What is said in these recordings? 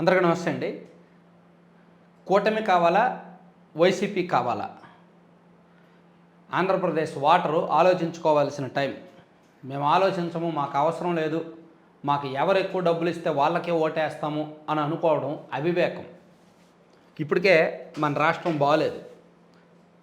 అందరికీ నమస్తే అండి. కూటమి కావాలా? వైసీపీ కావాలా? ఆంధ్రప్రదేశ్ వాటరు ఆలోచించుకోవాల్సిన టైం. మేము ఆలోచించము మాకు అవసరం లేదు. మాకు ఎవరు ఎక్కువ డబ్బులు ఇస్తే వాళ్ళకే ఓటేస్తాము అని అనుకోవడం అవివేకం. ఇప్పటికే మన రాష్ట్రం బాగలేదు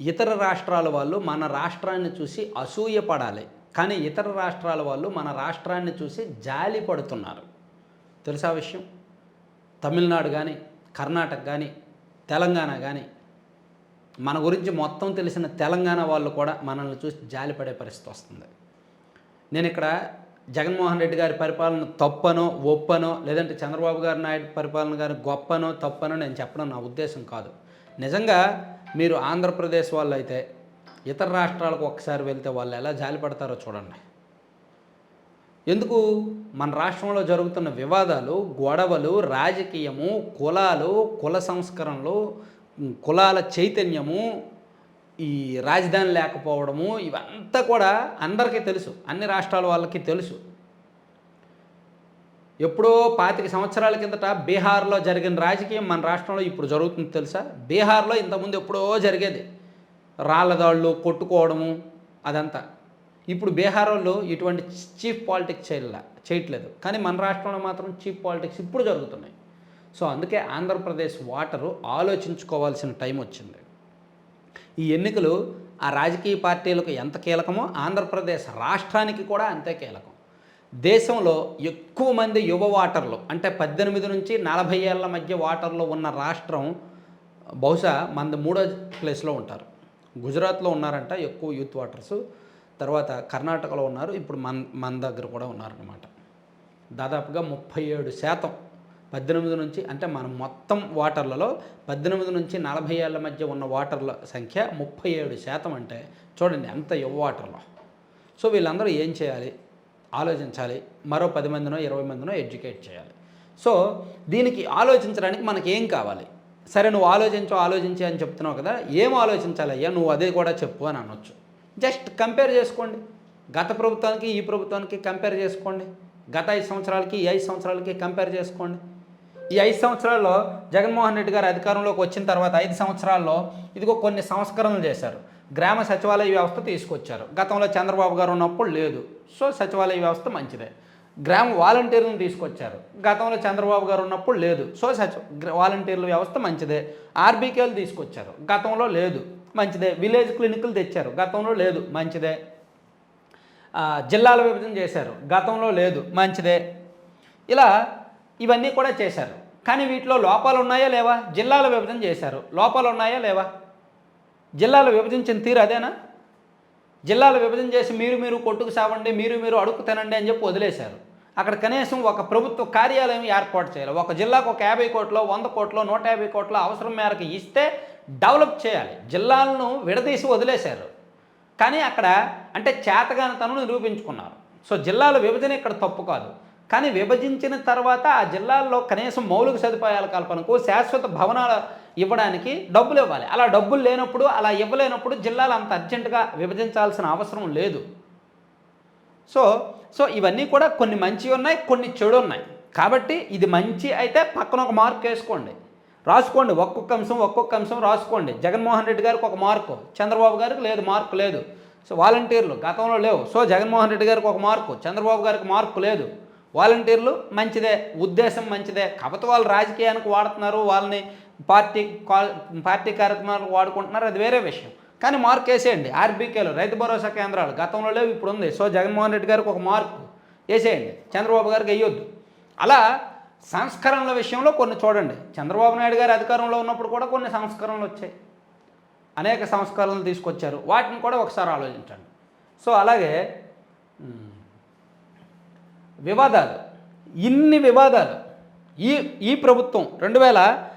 ఇతర రాష్ట్రాల వాళ్ళు మన రాష్ట్రాన్ని చూసి అసూయపడాలి కానీ ఇతర రాష్ట్రాల వాళ్ళు మన రాష్ట్రాన్ని చూసి జాలి పడుతున్నారు. తెలుసా విషయం? తమిళనాడు కానీ కర్ణాటక కానీ తెలంగాణ కానీ మన గురించి మొత్తం తెలిసిన తెలంగాణ వాళ్ళు కూడా మనల్ని చూసి జాలిపడే పరిస్థితి వస్తుంది. నేను ఇక్కడ జగన్మోహన్ రెడ్డి గారి పరిపాలన తప్పనో ఒప్పనో లేదంటే చంద్రబాబు గారి నాయుడు పరిపాలన గారి గొప్పనో తప్పనో నేను చెప్పడం నా ఉద్దేశం కాదు. నిజంగా మీరు ఆంధ్రప్రదేశ్ వాళ్ళు అయితే ఇతర రాష్ట్రాలకు ఒకసారి వెళ్తే వాళ్ళు ఎలా జాలిపడతారో చూడండి. ఎందుకు? మన రాష్ట్రంలో జరుగుతున్న వివాదాలు గొడవలు రాజకీయము కులాలు కుల సంస్కరణలు కులాల చైతన్యము ఈ రాజధాని లేకపోవడము ఇవంతా కూడా అందరికీ తెలుసు. అన్ని రాష్ట్రాల వాళ్ళకి తెలుసు. ఎప్పుడో పాతిక సంవత్సరాల కిందట బీహార్లో జరిగిన రాజకీయం మన రాష్ట్రంలో ఇప్పుడు జరుగుతుంది తెలుసా? బీహార్లో ఇంతకుముందు ఎప్పుడో జరిగేది. రాళ్ళదాళ్ళు కొట్టుకోవడము అదంతా. ఇప్పుడు బీహార్ వాళ్ళు ఇటువంటి చీఫ్ పాలిటిక్స్ చేయలే చేయట్లేదు. కానీ మన రాష్ట్రంలో మాత్రం చీఫ్ పాలిటిక్స్ ఇప్పుడు జరుగుతున్నాయి. సో అందుకే ఆంధ్రప్రదేశ్ వాటరు ఆలోచించుకోవాల్సిన టైం వచ్చింది. ఈ ఎన్నికలు ఆ రాజకీయ పార్టీలకు ఎంత కీలకమో ఆంధ్రప్రదేశ్ రాష్ట్రానికి కూడా అంతే కీలకం. దేశంలో ఎక్కువ మంది యువ వాటర్లు అంటే పద్దెనిమిది నుంచి నలభై ఏళ్ళ మధ్య వాటర్లు ఉన్న రాష్ట్రం బహుశా మంది మూడో ప్లేస్లో ఉంటారు. గుజరాత్లో ఉన్నారంట ఎక్కువ యూత్ వాటర్స్. తర్వాత కర్ణాటకలో ఉన్నారు. ఇప్పుడు మన మన దగ్గర కూడా ఉన్నారనమాట దాదాపుగా ముప్పై ఏడు శాతం పద్దెనిమిది నుంచి అంటే మనం మొత్తం వాటర్లలో పద్దెనిమిది నుంచి నలభై ఏళ్ళ మధ్య ఉన్న వాటర్ల సంఖ్య ముప్పై ఏడు శాతం అంటే చూడండి ఎంత యువ వాటర్లో సో వీళ్ళందరూ ఏం చేయాలి? ఆలోచించాలి. మరో పది మందినో ఇరవై మందినో ఎడ్యుకేట్ చేయాలి. సో దీనికి ఆలోచించడానికి మనకి ఏం కావాలి? సరే నువ్వు ఆలోచించు ఆలోచించి అని చెప్తున్నావు కదా ఏం ఆలోచించాలయ్యా? నువ్వు అదే కూడా చెప్పు అని అనొచ్చు. జస్ట్ కంపేర్ చేసుకోండి. గత ప్రభుత్వానికి ఈ ప్రభుత్వానికి కంపేర్ చేసుకోండి. గత ఐదు సంవత్సరాలకి ఈ ఐదు సంవత్సరాలకి కంపేర్ చేసుకోండి. ఈ ఐదు సంవత్సరాల్లో జగన్మోహన్ రెడ్డి గారు అధికారంలోకి వచ్చిన తర్వాత ఐదు సంవత్సరాల్లో ఇదిగో కొన్ని సంస్కరణలు చేశారు. గ్రామ సచివాలయ వ్యవస్థ తీసుకొచ్చారు. గతంలో చంద్రబాబు గారు ఉన్నప్పుడు లేదు. సో సచివాలయ వ్యవస్థ మంచిదే. గ్రామ వాలంటీర్లను తీసుకొచ్చారు. గతంలో చంద్రబాబు గారు ఉన్నప్పుడు లేదు. సో సచి వాలంటీర్ల వ్యవస్థ మంచిదే. ఆర్బీకేలు తీసుకొచ్చారు. గతంలో లేదు. మంచిదే. విలేజ్ క్లినిక్లు తెచ్చారు. గతంలో లేదు. మంచిదే. జిల్లాల విభజన చేశారు. గతంలో లేదు. మంచిదే. ఇలా ఇవన్నీ కూడా చేశారు. కానీ వీటిలో లోపాలు ఉన్నాయా లేవా? జిల్లాల విభజన చేశారు. లోపాలు ఉన్నాయా లేవా? జిల్లాలు విభజించిన తీరు అదేనా? జిల్లాలు విభజన చేసి మీరు మీరు కొట్టుకు సావండి మీరు మీరు అడుగు తినండి అని చెప్పి వదిలేశారు. అక్కడ కనీసం ఒక ప్రభుత్వ కార్యాలయం ఏర్పాటు చేయాలి. ఒక జిల్లాకు ఒక యాభై కోట్లో వంద కోట్లో నూట యాభై కోట్లో అవసరం మేరకు ఇస్తే డెవలప్ చేయాలి. జిల్లాలను విడదీసి వదిలేశారు. కానీ అక్కడ అంటే చేతగానితనం నిరూపించుకున్నారు. సో జిల్లాల విభజన ఇక్కడ తప్పు కాదు. కానీ విభజించిన తర్వాత ఆ జిల్లాల్లో కనీసం మౌలిక సదుపాయాల కల్పనకు శాశ్వత భవనాలు ఇవ్వడానికి డబ్బులు ఇవ్వాలి. అలా డబ్బులు లేనప్పుడు అలా ఇవ్వలేనప్పుడు జిల్లాలు అంత అర్జెంటుగా విభజించాల్సిన అవసరం లేదు. సో సో ఇవన్నీ కూడా కొన్ని మంచి ఉన్నాయి కొన్ని చెడు ఉన్నాయి. కాబట్టి ఇది మంచి అయితే పక్కన ఒక మార్క్ వేసుకోండి. రాసుకోండి ఒక్కొక్క అంశం ఒక్కొక్క అంశం రాసుకోండి. జగన్మోహన్ రెడ్డి గారికి ఒక మార్కు చంద్రబాబు గారికి లేదు మార్కు లేదు. సో వాలంటీర్లు గతంలో లేవు. సో జగన్మోహన్ రెడ్డి గారికి ఒక మార్కు చంద్రబాబు గారికి మార్కు లేదు. వాలంటీర్లు మంచిదే ఉద్దేశం మంచిదే. కాకపోతే వాళ్ళు రాజకీయానికి వాడుతున్నారు వాళ్ళని పార్టీ పార్టీ కార్యక్రమాలకు వాడుకుంటున్నారు అది వేరే విషయం. కానీ మార్క్ వేసేయండి ఆర్బీకేలు రైతు భరోసా కేంద్రాలు గతంలో లేవు ఇప్పుడు ఉంది. సో జగన్మోహన్ రెడ్డి గారికి ఒక మార్కు వేసేయండి చంద్రబాబు గారికి వేయొద్దు. అలా సంస్కరణల విషయంలో కొన్ని చూడండి. చంద్రబాబు నాయుడు గారు అధికారంలో ఉన్నప్పుడు కూడా కొన్ని సంస్కరణలు వచ్చాయి. అనేక సంస్కరణలు తీసుకొచ్చారు. వాటిని కూడా ఒకసారి ఆలోచించండి. సో అలాగే వివాదాలు. ఇన్ని వివాదాలు. ఈ ఈ ప్రభుత్వం రెండు వేల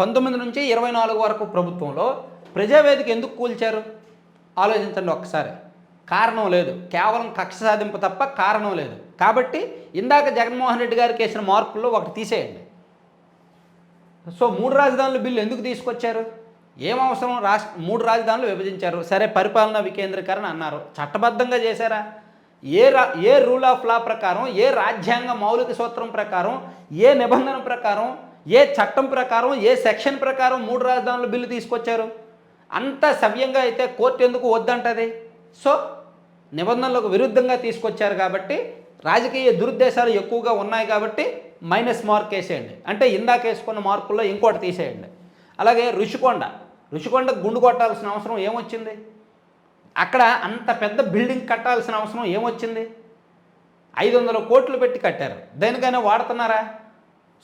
పంతొమ్మిది నుంచి ఇరవై నాలుగు వరకు ప్రభుత్వంలో ప్రజావేదిక ఎందుకు కూల్చారు? ఆలోచించండి ఒక్కసారి కారణం లేదు. కేవలం కక్ష సాధింపు తప్ప కారణం లేదు. కాబట్టి ఇందాక జగన్మోహన్ రెడ్డి గారికి వేసిన మార్కుల్లో ఒకటి తీసేయండి. సో మూడు రాజధానుల బిల్లు ఎందుకు తీసుకొచ్చారు? ఏం అవసరం? రాష్ట్ర మూడు రాజధానులు విభజించారు. సరే పరిపాలన వికేంద్రీకరణ అన్నారు. చట్టబద్ధంగా చేశారా? ఏ రా ఏ రూల్ ఆఫ్ లా ప్రకారం ఏ రాజ్యాంగ మౌలిక సూత్రం ప్రకారం ఏ నిబంధన ప్రకారం ఏ చట్టం ప్రకారం ఏ సెక్షన్ ప్రకారం మూడు రాజధానుల బిల్లు తీసుకొచ్చారు? అంత సవ్యంగా అయితే కోర్టు ఎందుకు వద్దంటది? సో నిబంధనలకు విరుద్ధంగా తీసుకొచ్చారు కాబట్టి రాజకీయ దురుద్దేశాలు ఎక్కువగా ఉన్నాయి కాబట్టి మైనస్ మార్క్ వేసేయండి. అంటే ఇందాక వేసుకున్న మార్కుల్లో ఇంకోటి తీసేయండి. అలాగే రుషికొండ. రుషికొండ గుండు కొట్టాల్సిన అవసరం ఏమొచ్చింది? అక్కడ అంత పెద్ద బిల్డింగ్ కట్టాల్సిన అవసరం ఏమొచ్చింది? ఐదు వందల కోట్లు పెట్టి కట్టారు. దేనికైనా వాడుతున్నారా?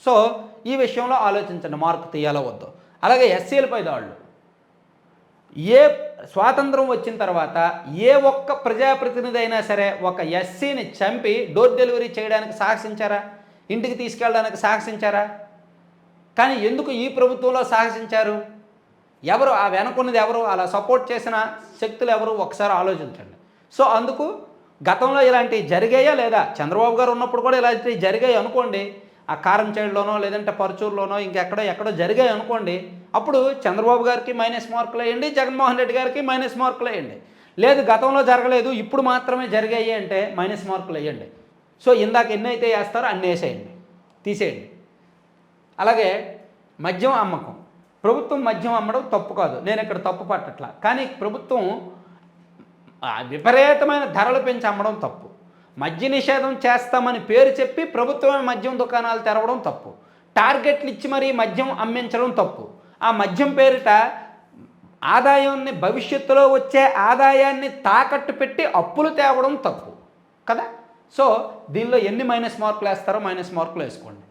సో ఈ విషయంలో ఆలోచించండి. మార్కు తీయాలో వద్దు. అలాగే ఎస్సీలపై దాడులు ఏ స్వాతంత్రం వచ్చిన తర్వాత ఏ ఒక్క ప్రజాప్రతినిధి అయినా సరే ఒక ఎస్సీని చంపి డోర్ డెలివరీ చేయడానికి సాహసించారా? ఇంటికి తీసుకెళ్ళడానికి సాహసించారా? కానీ ఎందుకు ఈ ప్రభుత్వంలో సాహసించారు? ఎవరు ఆ వెనకున్నది ఎవరు అలా సపోర్ట్ చేసిన శక్తులు ఎవరు? ఒకసారి ఆలోచించండి. సో అందుకు గతంలో ఇలాంటివి జరిగాయా లేదా? చంద్రబాబు గారు ఉన్నప్పుడు కూడా ఇలాంటివి జరిగాయి అనుకోండి. ఆ కారంచేడులోనో లేదంటే పరుచూరులోనో ఇంకెక్కడో ఎక్కడో జరిగాయి అనుకోండి అప్పుడు చంద్రబాబు గారికి మైనస్ మార్కులు వేయండి జగన్మోహన్ రెడ్డి గారికి మైనస్ మార్కులు వేయండి. లేదు గతంలో జరగలేదు ఇప్పుడు మాత్రమే జరిగాయి అంటే మైనస్ మార్కులు వేయండి. సో ఇందాక ఎన్ని అయితే వేస్తారో అన్ని వేసేయండి తీసేయండి. అలాగే మద్యం అమ్మకం. ప్రభుత్వం మద్యం అమ్మడం తప్పు కాదు. నేను ఇక్కడ తప్పు పట్టట్లా. కానీ ప్రభుత్వం విపరీతమైన ధరలు పెంచి అమ్మడం తప్పు. మద్య నిషేధం చేస్తామని పేరు చెప్పి ప్రభుత్వమే మద్యం దుకాణాలు తెరవడం తప్పు. టార్గెట్లు ఇచ్చి మరీ మద్యం అమ్మించడం తప్పు. ఆ మద్యం పేరిట ఆదాయాన్ని భవిష్యత్తులో వచ్చే ఆదాయాన్ని తాకట్టు పెట్టి అప్పులు తేవడం తప్పు. కదా? సో దీనిలో ఎన్ని మైనస్ మార్కులు వేస్తారో మైనస్ మార్కులు వేసుకోండి.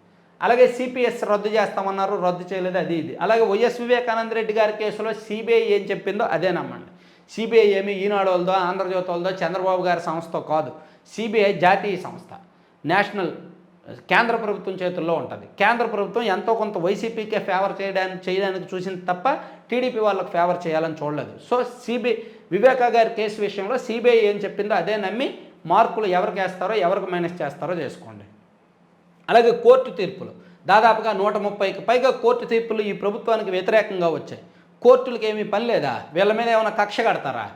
అలాగే సిపిఎస్ రద్దు చేస్తామన్నారు రద్దు చేయలేదు అది ఇది. అలాగే వైఎస్ వివేకానంద రెడ్డి గారి కేసులో సిబిఐ ఏం చెప్పిందో అదే నమ్మండి. సిబిఐ ఏమి ఈనాడు వాళ్ళదో ఆంధ్రజ్యోతి వాళ్ళదో చంద్రబాబు గారి సంస్థ కాదు. సిబిఐ జాతీయ సంస్థ నేషనల్ కేంద్ర ప్రభుత్వం చేతుల్లో ఉంటుంది. కేంద్ర ప్రభుత్వం ఎంతో కొంత వైసీపీకే ఫేవర్ చేయడానికి చేయడానికి చూసింది తప్ప టీడీపీ వాళ్ళకి ఫేవర్ చేయాలని చూడలేదు. సో సిబిఐ వివేకా గారి కేసు విషయంలో సిబిఐ ఏం చెప్పిందో అదే నమ్మి మార్కులు ఎవరికి వేస్తారో ఎవరికి మైనస్ చేస్తారో చేసుకోండి. అలాగే కోర్టు తీర్పులు. దాదాపుగా నూట ముప్పైకి పైగా కోర్టు తీర్పులు ఈ ప్రభుత్వానికి వ్యతిరేకంగా వచ్చాయి. కోర్టులకు ఏమీ పని లేదా? వీళ్ళ మీద ఏమైనా కక్ష కడతారా?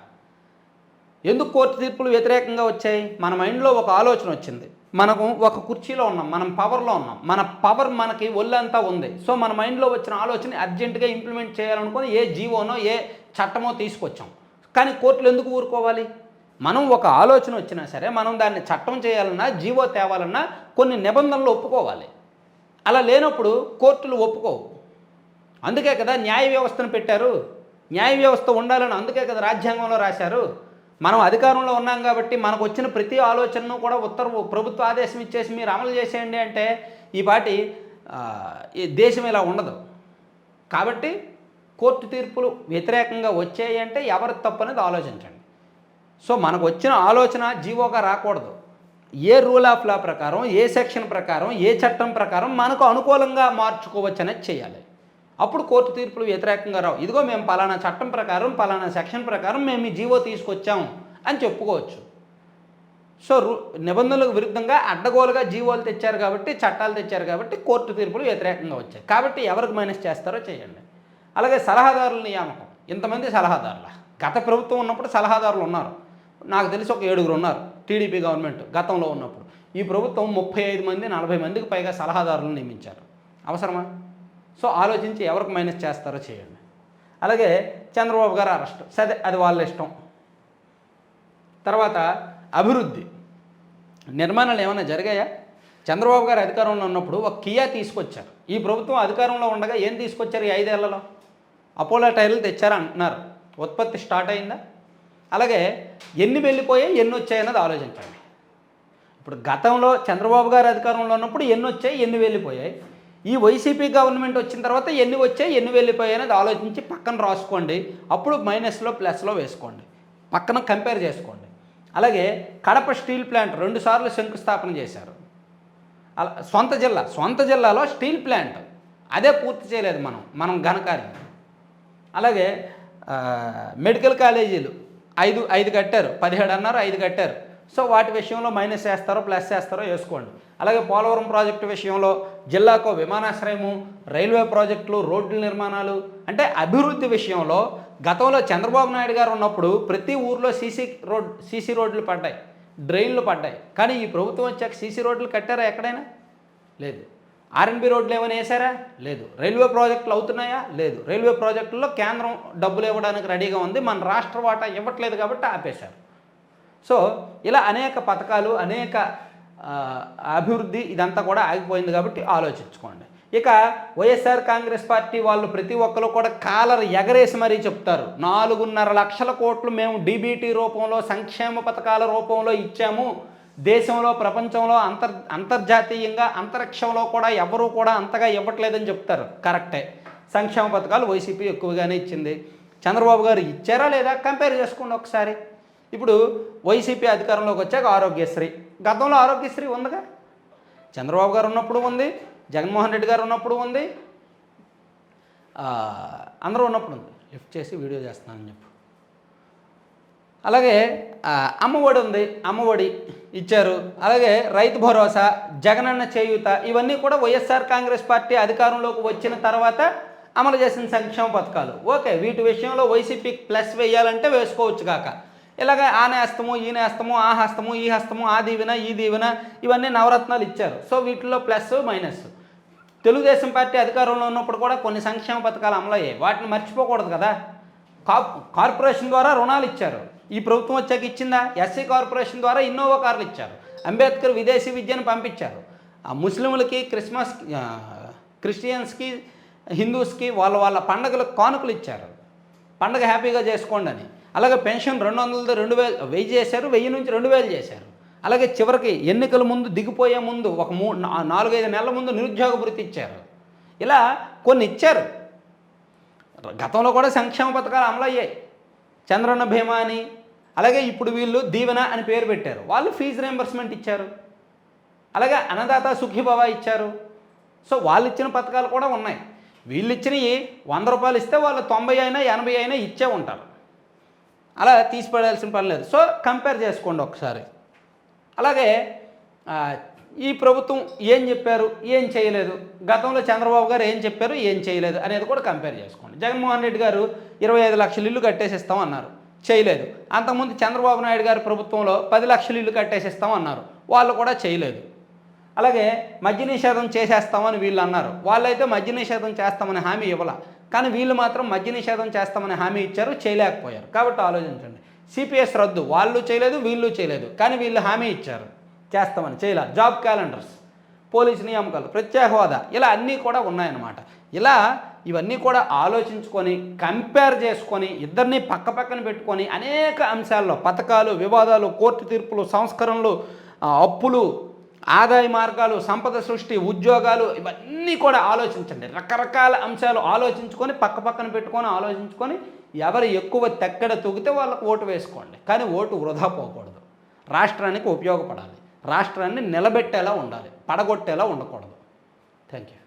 ఎందుకు కోర్టు తీర్పులు వ్యతిరేకంగా వచ్చాయి? మన మైండ్లో ఒక ఆలోచన వచ్చింది. మనకు ఒక కుర్చీలో ఉన్నాం మనం పవర్లో ఉన్నాం. మన పవర్ మనకి ఒళ్ళంతా ఉంది. సో మన మైండ్లో వచ్చిన ఆలోచన అర్జెంటుగా ఇంప్లిమెంట్ చేయాలనుకుని ఏ జీవోనో ఏ చట్టమో తీసుకొచ్చాం. కానీ కోర్టులు ఎందుకు ఊరుకోవాలి? మనం ఒక ఆలోచన వచ్చినా సరే మనం దాన్ని చట్టం చేయాలన్నా జీవో తేవాలన్నా కొన్ని నిబంధనలు ఒప్పుకోవాలి. అలా లేనప్పుడు కోర్టులు ఒప్పుకోవు. అందుకే కదా న్యాయ వ్యవస్థను పెట్టారు. న్యాయ వ్యవస్థ ఉండాలని అందుకే కదా రాజ్యాంగంలో రాశారు. మనం అధికారంలో ఉన్నాం కాబట్టి మనకు వచ్చిన ప్రతి ఆలోచనను కూడా ఉత్తర్వు ప్రభుత్వ ఆదేశం ఇచ్చేసి మీరు అమలు చేసేయండి అంటే ఈ పాటి దేశం ఇలా ఉండదు. కాబట్టి కోర్టు తీర్పులు వ్యతిరేకంగా వచ్చాయి అంటే ఎవరి తప్పు అనేది ఆలోచించండి. సో మనకు వచ్చిన ఆలోచన జీవోగా రాకూడదు. ఏ రూల్ ఆఫ్ లా ప్రకారం ఏ సెక్షన్ ప్రకారం ఏ చట్టం ప్రకారం మనకు అనుకూలంగా మార్చుకోవచ్చు అనేది చేయాలి. అప్పుడు కోర్టు తీర్పులు వ్యతిరేకంగా రావు. ఇదిగో మేము పలానా చట్టం ప్రకారం పలానా సెక్షన్ ప్రకారం మేము ఈ జీవో తీసుకొచ్చాము అని చెప్పుకోవచ్చు. సో రు నిబంధనలకు విరుద్ధంగా అడ్డగోలుగా జీవోలు తెచ్చారు కాబట్టి చట్టాలు తెచ్చారు కాబట్టి కోర్టు తీర్పులు వ్యతిరేకంగా వచ్చాయి. కాబట్టి ఎవరికి మైనస్ చేస్తారో చేయండి. అలాగే సలహాదారుల నియామకం. ఇంతమంది సలహాదారుల? గత ప్రభుత్వం ఉన్నప్పుడు సలహాదారులు ఉన్నారు. నాకు తెలిసి ఒక ఏడుగురు ఉన్నారు టీడీపీ గవర్నమెంట్ గతంలో ఉన్నప్పుడు. ఈ ప్రభుత్వం ముప్పై ఐదు మంది నలభై మందికి పైగా సలహాదారులను నియమించారు. అవసరమా? సో ఆలోచించి ఎవరికి మైనస్ చేస్తారో చేయండి. అలాగే చంద్రబాబు గారు అరెస్ట్ సరే అది వాళ్ళ ఇష్టం. తర్వాత అభివృద్ధి. నిర్మాణాలు ఏమైనా జరిగాయా? చంద్రబాబు గారు అధికారంలో ఉన్నప్పుడు ఒక కియా తీసుకొచ్చారు. ఈ ప్రభుత్వం అధికారంలో ఉండగా ఏం తీసుకొచ్చారు ఈ ఐదేళ్ళలో? అపోలో టైర్లు తెచ్చారు అంటున్నారు. ఉత్పత్తి స్టార్ట్ అయిందా? అలాగే ఎన్ని వెళ్ళిపోయాయి ఎన్ని వచ్చాయన్నది ఆలోచించండి. ఇప్పుడు గతంలో చంద్రబాబు గారు అధికారంలో ఉన్నప్పుడు ఎన్ని వచ్చాయి ఎన్ని వెళ్ళిపోయాయి? ఈ వైసీపీ గవర్నమెంట్ వచ్చిన తర్వాత ఎన్ని వచ్చాయి ఎన్ని వెళ్ళిపోయాయి అనేది ఆలోచించి పక్కన రాసుకోండి. అప్పుడు మైనస్లో ప్లస్లో వేసుకోండి. పక్కన కంపేర్ చేసుకోండి. అలాగే కడప స్టీల్ ప్లాంట్ రెండుసార్లు శంకుస్థాపన చేశారు. అలా సొంత జిల్లా సొంత జిల్లాలో స్టీల్ ప్లాంట్ అదే పూర్తి చేయలేదు మనం మనం ఘనకార్యం. అలాగే మెడికల్ కాలేజీలు ఐదు ఐదు కట్టారు. పదిహేడు అన్నారు ఐదు కట్టారు. సో వాటి విషయంలో మైనస్ చేస్తారో ప్లస్ చేస్తారో వేసుకోండి. అలాగే పోలవరం ప్రాజెక్టు విషయంలో జిల్లాకు విమానాశ్రయము రైల్వే ప్రాజెక్టులు రోడ్ల నిర్మాణాలు అంటే అభివృద్ధి విషయంలో గతంలో చంద్రబాబు నాయుడు గారు ఉన్నప్పుడు ప్రతి ఊర్లో సీసీ రోడ్ సీసీ రోడ్లు పడ్డాయి డ్రైన్లు పడ్డాయి. కానీ ఈ ప్రభుత్వం వచ్చాక సీసీ రోడ్లు కట్టారా ఎక్కడైనా? లేదు. ఆర్ఎన్బి రోడ్లు ఏమైనా వేసారా? లేదు. రైల్వే ప్రాజెక్టులు అవుతున్నాయా? లేదు. రైల్వే ప్రాజెక్టుల్లో కేంద్రం డబ్బులు ఇవ్వడానికి రెడీగా ఉంది. మన రాష్ట్ర వాటా ఇవ్వట్లేదు కాబట్టి ఆపేశారు. సో ఇలా అనేక పథకాలు అనేక అభివృద్ధి ఇదంతా కూడా ఆగిపోయింది కాబట్టి ఆలోచించుకోండి. ఇక వైఎస్ఆర్ కాంగ్రెస్ పార్టీ వాళ్ళు ప్రతి ఒక్కరు కూడా కాలర్ ఎగరేసి మరీ చెప్తారు. నాలుగున్నర లక్షల కోట్లు మేము డీబీటీ రూపంలో సంక్షేమ పథకాల రూపంలో ఇచ్చాము. దేశంలో ప్రపంచంలో అంతర్ అంతర్జాతీయంగా అంతరిక్షంలో కూడా ఎవరూ కూడా అంతగా ఇవ్వట్లేదని చెప్తారు. కరెక్టే. సంక్షేమ పథకాలు వైసీపీ ఎక్కువగానే ఇచ్చింది. చంద్రబాబు గారు ఇచ్చారా లేదా? కంపేర్ చేసుకోండి ఒకసారి. ఇప్పుడు వైసీపీ అధికారంలోకి వచ్చాక ఆరోగ్యశ్రీ. గతంలో ఆరోగ్యశ్రీ ఉందిగా? చంద్రబాబు గారు ఉన్నప్పుడు ఉంది జగన్మోహన్ రెడ్డి గారు ఉన్నప్పుడు ఉంది. అందరూ ఉన్నప్పుడు ఉంది. లిఫ్ట్ చేసి వీడియో చేస్తున్నానని చెప్పు. అలాగే అమ్మఒడి ఉంది అమ్మఒడి ఇచ్చారు. అలాగే రైతు భరోసా జగనన్న చేయూత ఇవన్నీ కూడా వైఎస్ఆర్ కాంగ్రెస్ పార్టీ అధికారంలోకి వచ్చిన తర్వాత అమలు చేసిన సంక్షేమ పథకాలు. ఓకే వీటి విషయంలో వైసీపీ ప్లస్ వేయాలంటే వేసుకోవచ్చు కాక. ఇలాగ ఆ నేస్తము ఈ నేస్తము ఆ హస్తము ఈ హస్తము ఆ దీవెన ఈ దీవెన ఇవన్నీ నవరత్నాలు ఇచ్చారు. సో వీటిలో ప్లస్ మైనస్. తెలుగుదేశం పార్టీ అధికారంలో ఉన్నప్పుడు కూడా కొన్ని సంక్షేమ పథకాలు అమలయ్యాయి వాటిని మర్చిపోకూడదు కదా. కా- కార్పొరేషన్ ద్వారా రుణాలు ఇచ్చారు. ఈ ప్రభుత్వం వచ్చాక ఇచ్చిందా? ఎస్సీ కార్పొరేషన్ ద్వారా ఇన్నోవా కార్లు ఇచ్చారు. అంబేద్కర్ విదేశీ విద్యను పంపించారు. ఆ ముస్లింలకి క్రిస్మస్ క్రిస్టియన్స్కి హిందూస్కి వాళ్ళ వాళ్ళ పండగలకు కానుకలు ఇచ్చారు. పండగ హ్యాపీగా చేసుకోండి అని. అలాగే పెన్షన్ రెండు వందలతో రెండు వేలు వెయ్యి చేశారు వెయ్యి నుంచి రెండు వేలు చేశారు. అలాగే చివరికి ఎన్నికల ముందు దిగిపోయే ముందు ఒక మూ నాలుగైదు నెలల ముందు నిరుద్యోగ వృత్తి ఇచ్చారు. ఇలా కొన్ని ఇచ్చారు. గతంలో కూడా సంక్షేమ పథకాలు అమలయ్యాయి చంద్రన్న భీమా అని అలాగే ఇప్పుడు వీళ్ళు దీవెన అని పేరు పెట్టారు. వాళ్ళు ఫీజు రియంబర్స్మెంట్ ఇచ్చారు. అలాగే అన్నదాత సుఖీభవ ఇచ్చారు. సో వాళ్ళు ఇచ్చిన పథకాలు కూడా ఉన్నాయి. వీళ్ళు ఇచ్చినవి వంద రూపాయలు ఇస్తే వాళ్ళు తొంభై అయినా ఎనభై అయినా ఇచ్చే ఉంటారు. అలా తీసిపడాల్సిన పని లేదు. సో కంపేర్ చేసుకోండి ఒకసారి. అలాగే ఈ ప్రభుత్వం ఏం చెప్పారు ఏం చేయలేదు? గతంలో చంద్రబాబు గారు ఏం చెప్పారు ఏం చేయలేదు అనేది కూడా కంపేర్ చేసుకోండి. జగన్మోహన్ రెడ్డి గారు ఇరవై ఐదు లక్షలు ఇల్లు కట్టేసిస్తాం అన్నారు. చేయలేదు. అంతకుముందు చంద్రబాబు నాయుడు గారి ప్రభుత్వంలో పది లక్షలు ఇల్లు కట్టేసిస్తాం అన్నారు. వాళ్ళు కూడా చేయలేదు. అలాగే మద్య నిషేధం చేసేస్తామని వీళ్ళు అన్నారు. వాళ్ళైతే మద్య నిషేధం చేస్తామని హామీ ఇవ్వాల. కానీ వీళ్ళు మాత్రం మద్య నిషేధం చేస్తామని హామీ ఇచ్చారు చేయలేకపోయారు. కాబట్టి ఆలోచించండి. సిపిఎస్ రద్దు వాళ్ళు చేయలేదు వీళ్ళు చేయలేదు కానీ వీళ్ళు హామీ ఇచ్చారు. చేస్తామని చేయలే జాబ్ క్యాలెండర్స్ పోలీస్ నియామకాలు ప్రత్యేక హోదా ఇలా అన్నీ కూడా ఉన్నాయన్నమాట. ఇలా ఇవన్నీ కూడా ఆలోచించుకొని కంపేర్ చేసుకొని ఇద్దరిని పక్క పక్కన పెట్టుకొని అనేక అంశాల్లో పథకాలు వివాదాలు కోర్టు తీర్పులు సంస్కరణలు అప్పులు ఆదాయ మార్గాలు సంపద సృష్టి ఉద్యోగాలు ఇవన్నీ కూడా ఆలోచించండి. రకరకాల అంశాలు ఆలోచించుకొని పక్క పక్కన పెట్టుకొని ఆలోచించుకొని ఎవరు ఎక్కువ తెక్కడ తొగితే వాళ్ళకు ఓటు వేసుకోండి. కానీ ఓటు వృధా పోకూడదు. రాష్ట్రానికి ఉపయోగపడాలి. రాష్ట్రాన్ని నిలబెట్టేలా ఉండాలి. పడగొట్టేలా ఉండకూడదు. Thank you